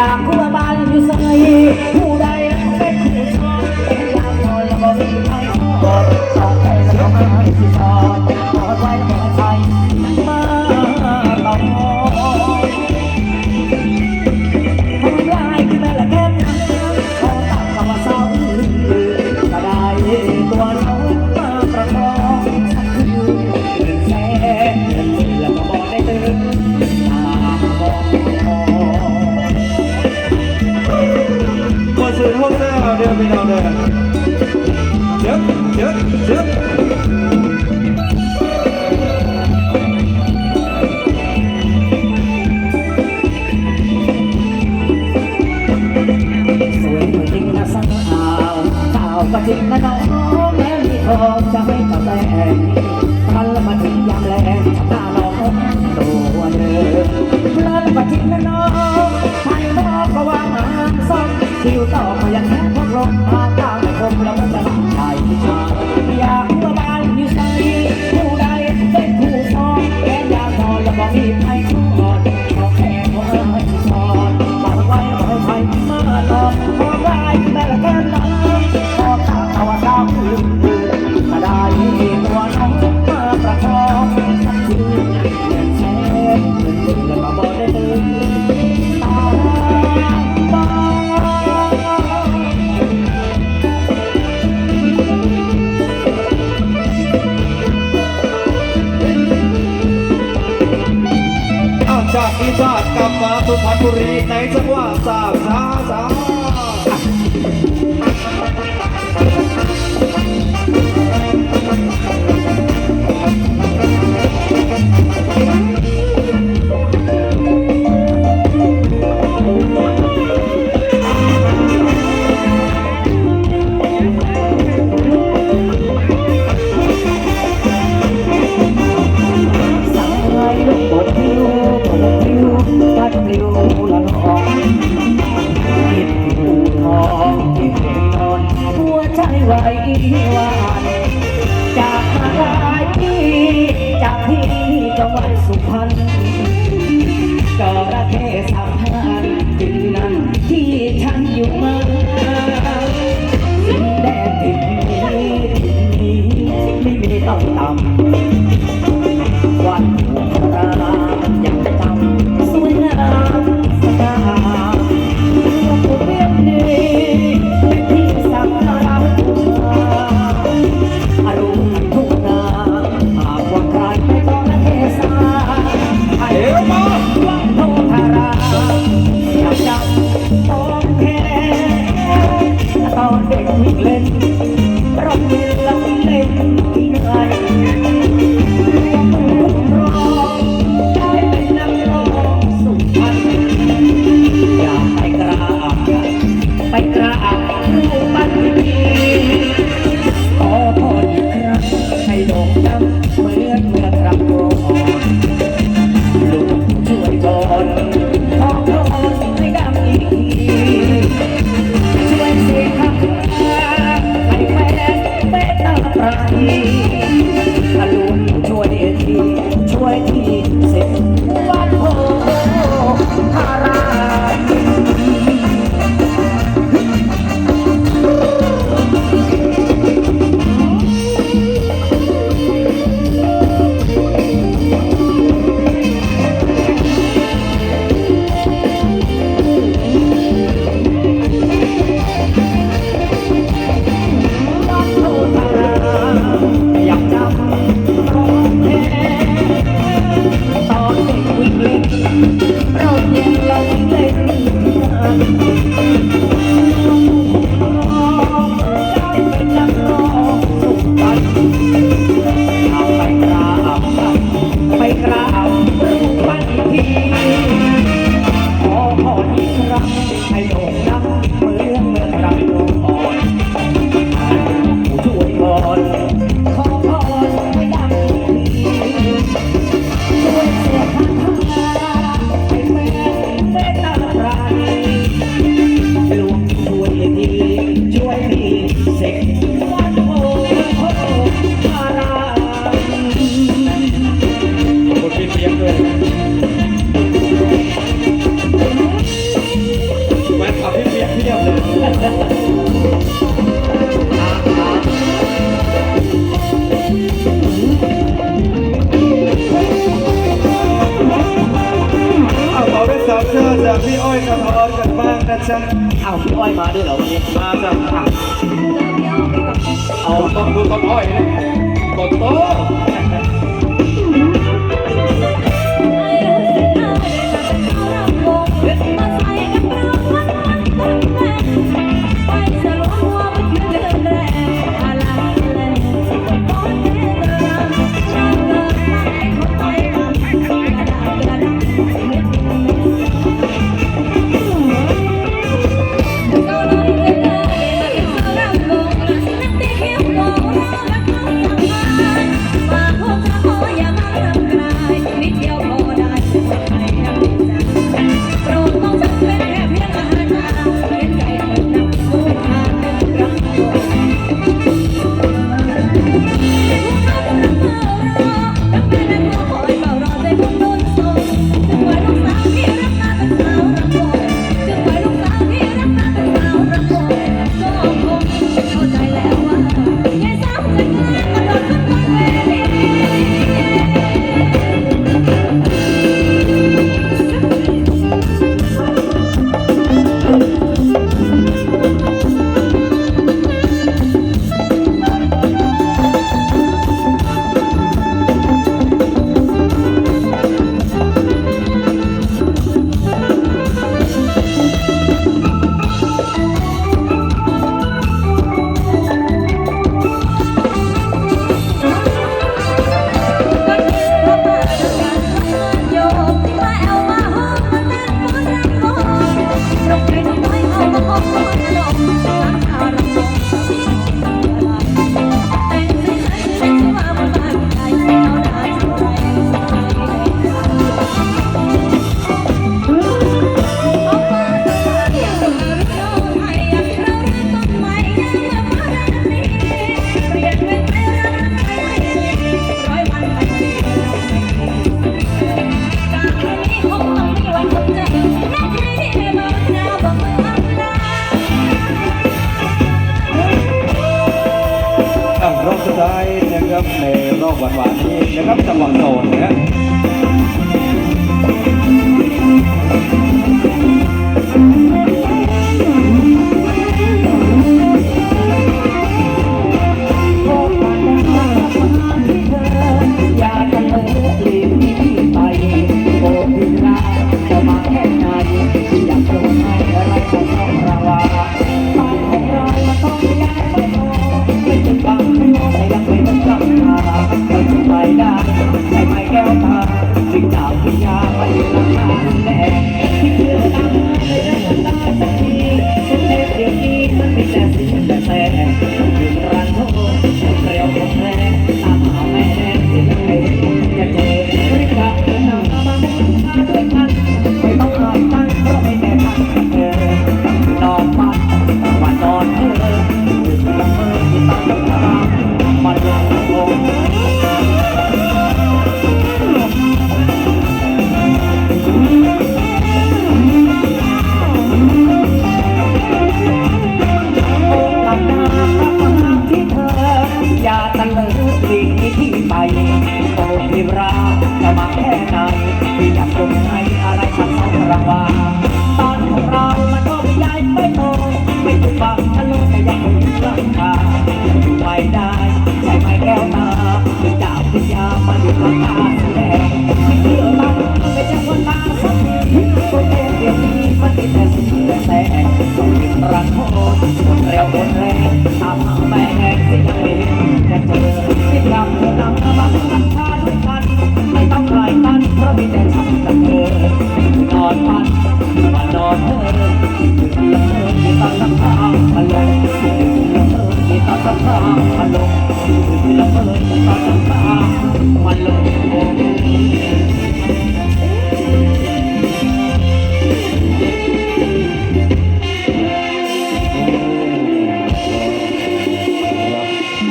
อยากคู่บ้านอยู่เสมอ đưa bên đầu đời trước trước trước. Hãy subscribe cho kênh Ghiền Mì Gõ Để không bỏ lỡ những video hấp dẫn บ่มีไผขอ สุพรรณบุรีในจังหวัดสาวช้า วันสุพรรณจระเข้สัมพันธ์จึนั้นที่ฉันอยู่มาสิ่งแดนถิ่นนี้ถิ่นนี้ไม่มีต้องต่ำ way. พี่อ้อยกับพออสกันบ้างนะจ๊ะอ้าวพี่อ้อยมาด้วยเหรอวันนี้มาจ้ะเอาต้องดูต้นอ้อยนะต้นโต Malong, malong, malong, malong, malong,